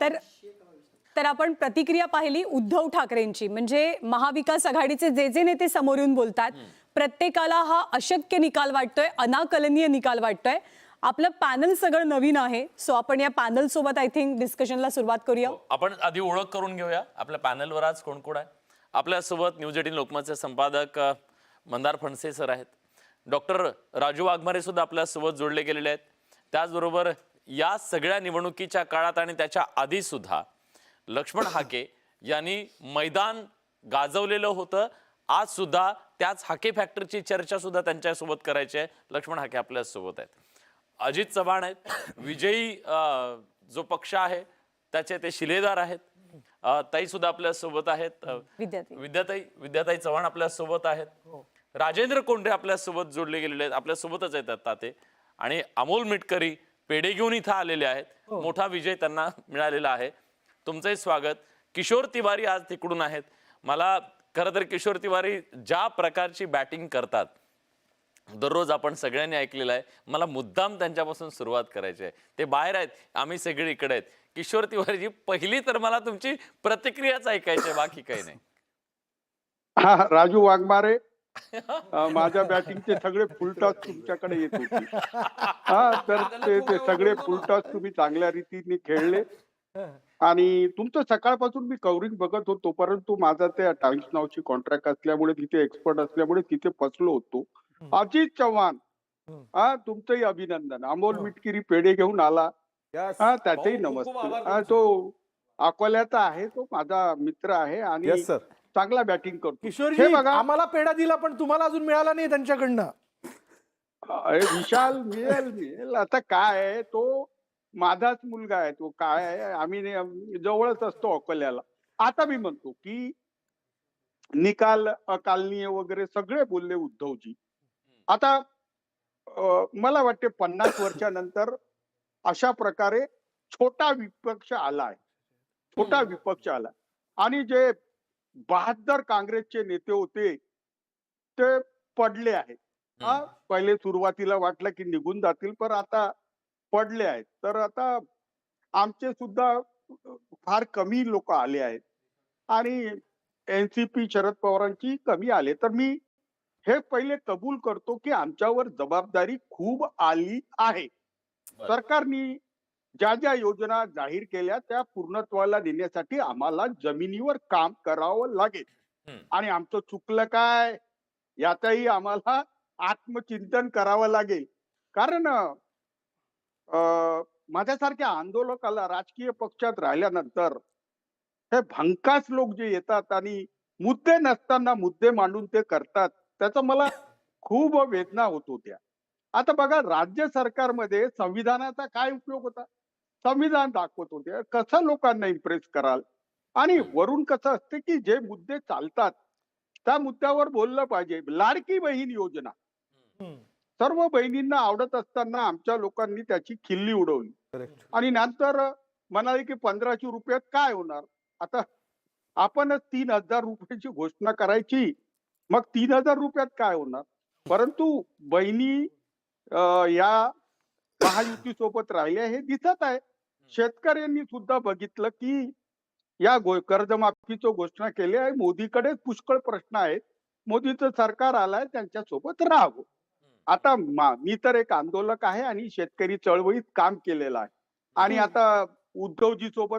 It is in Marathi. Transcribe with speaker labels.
Speaker 1: तर तर आपण प्रतिक्रिया पाहिली उद्धव ठाकरेंची. म्हणजे महाविकास आघाडीचे जे जे नेते समोर येऊन बोलतात प्रत्येकाला हा अशक्य निकाल वाटतोय अनाकलनीय निकाल वाटतोय. आपलं पॅनल सगळं नवीन आहे सो आपण या पॅनल सोबत आय थिंक डिस्कशनला सुरुवात करूया.
Speaker 2: आपण आधी ओळख करून घेऊया. आपल्या पॅनलवर आज कोण कोण आहे? आपल्यासोबत न्यूज एटीन लोकमतचे संपादक मंदार फणसे सर आहेत. डॉक्टर राजू वाघमारे सुद्धा आपल्यासोबत जोडले गेलेले आहेत. त्याचबरोबर या सगळ्या निवडणुकीच्या काळात आणि त्याच्या आधी सुद्धा लक्ष्मण हाके यांनी मैदान गाजवलेलं होतं. आज सुद्धा त्याच हाके फॅक्टरची चर्चा सुद्धा त्यांच्यासोबत करायची आहे. लक्ष्मण हाके आपल्यासोबत आहेत. अजित चव्हाण आहेत. विजयी जो पक्ष आहे त्याचे ते शिलेदार आहेत. ताई सुद्धा आपल्यासोबत आहेत. विद्याताई. विद्याताई चव्हाण आपल्यासोबत आहेत. राजेंद्र कोंढे आपल्यासोबत जोडले गेलेले आहेत. आपल्या सोबतच आहेत आता ते आणि अमोल मिटकरी पेढे घेऊन इथं आलेले आहेत. मोठा विजय त्यांना मिळालेला आहे. तुमचंही स्वागत. किशोर तिवारी आज तिकडून आहेत. मला खरं तर किशोर तिवारी ज्या प्रकारची बॅटिंग करतात दररोज आपण सगळ्यांनी ऐकलेलं आहे. मला मुद्दाम त्यांच्यापासून सुरुवात करायची आहे. ते बाहेर आहेत आम्ही सगळे इकडे आहेत. किशोर तिवारीजी पहिली तर मला तुमची प्रतिक्रियाच ऐकायची आहे बाकी काही नाही.
Speaker 3: हा राजू वाघमारे माझ्या बॅटिंगचे सगळे फुलटॉस तुमच्याकडे येत होते. हा तर ते ते सगळे फुलटॉस तुम्ही चांगल्या रीतीने खेळले. आणि तुमचं सकाळपासून मी कव्हरिंग बघत होतो परंतु माझा त्या टाइम्स नावची कॉन्ट्रॅक्ट असल्यामुळे तिथे एक्सपर्ट असल्यामुळे तिथे फसलो होतो. अजित चव्हाण हा तुमचंही अभिनंदन. अमोल मिटकिरी पेढे घेऊन आला. हा त्याचेही नमस्ते. हा तो अकोल्याचा आहे तो माझा मित्र आहे आणि चांगला बॅटिंग करतो.
Speaker 4: किशोरजी
Speaker 3: हे बघा.
Speaker 4: आम्हाला पेढा दिला पण तुम्हाला अजून मिळाला नाही त्यांच्याकडनं.
Speaker 3: अरे विशाल मिळेल मिळेल. आता काय आहे? तो माझाच मुलगा आहे. तो काय आहे? आम्ही ने- जवळच असतो अकोल्याला. आता मी म्हणतो की निकाल अकालनीय वगैरे सगळे बोलले उद्धवजी. आता अं, मला वाटते पन्नास वर्षानंतर अशा प्रकारे छोटा विपक्ष आला आहे. छोटा विपक्ष आला आणि जे बहात्तर काँग्रेसचे नेते होते ते पडले आहेत. हा पहिले सुरुवातीला वाटलं की निघून जातील पण आता पडले आहेत. तर आता आमचे सुद्धा फार कमी लोक आले आहेत. आणि एनसीपी शरद पवारांची कमी आले. तर मी हे पहिले कबूल करतो की आमच्यावर जबाबदारी खूप आली आहे. सरकारने ज्या ज्या योजना जाहीर केल्या त्या पूर्णत्वाला नेण्यासाठी आम्हाला जमिनीवर काम करावं लागेल. आणि आमचं चुकलं काय? याचाही आम्हाला आत्मचिंतन करावं लागेल. कारण अं, माझ्यासारख्या आंदोलकाला राजकीय पक्षात राहिल्यानंतर हे भंकास लोक जे येतात आणि मुद्दे नसताना मुद्दे मांडून ते करतात त्याचा मला खूप वेदना होत होत्या. आता बघा राज्य सरकारमध्ये संविधानाचा काय उपयोग होता? संविधान दाखवत होते कसं लोकांना इम्प्रेस कराल? आणि वरून कसं असते की जे मुद्दे चालतात त्या मुद्द्यावर बोललं पाहिजे. लाडकी बहीण योजना. सर्व बहिणींना आवडत असताना आमच्या लोकांनी त्याची खिल्ली उडवली. आणि नंतर म्हणाले की पंधराशे रुपयात काय होणार? आता आपणच तीन हजार रुपयाची घोषणा करायची. मग तीन हजार रुपयात काय होणार? परंतु बहिणी या महायुती सोबत राहिल्या हे दिसत आहे. शेतकऱ्यांनी सुद्धा बघितलं की या कर्जमाफीचं घोषणा केली आहे. मोदीकडे पुष्कळ प्रश्न आहेत. मोदीचं सरकार आलंय त्यांच्यासोबत राहावं आता मा- मी तर एक आंदोलक आहे आणि शेतकरी चळवळीत काम केलेलं आहे. आणि आता उद्धवजी सोबत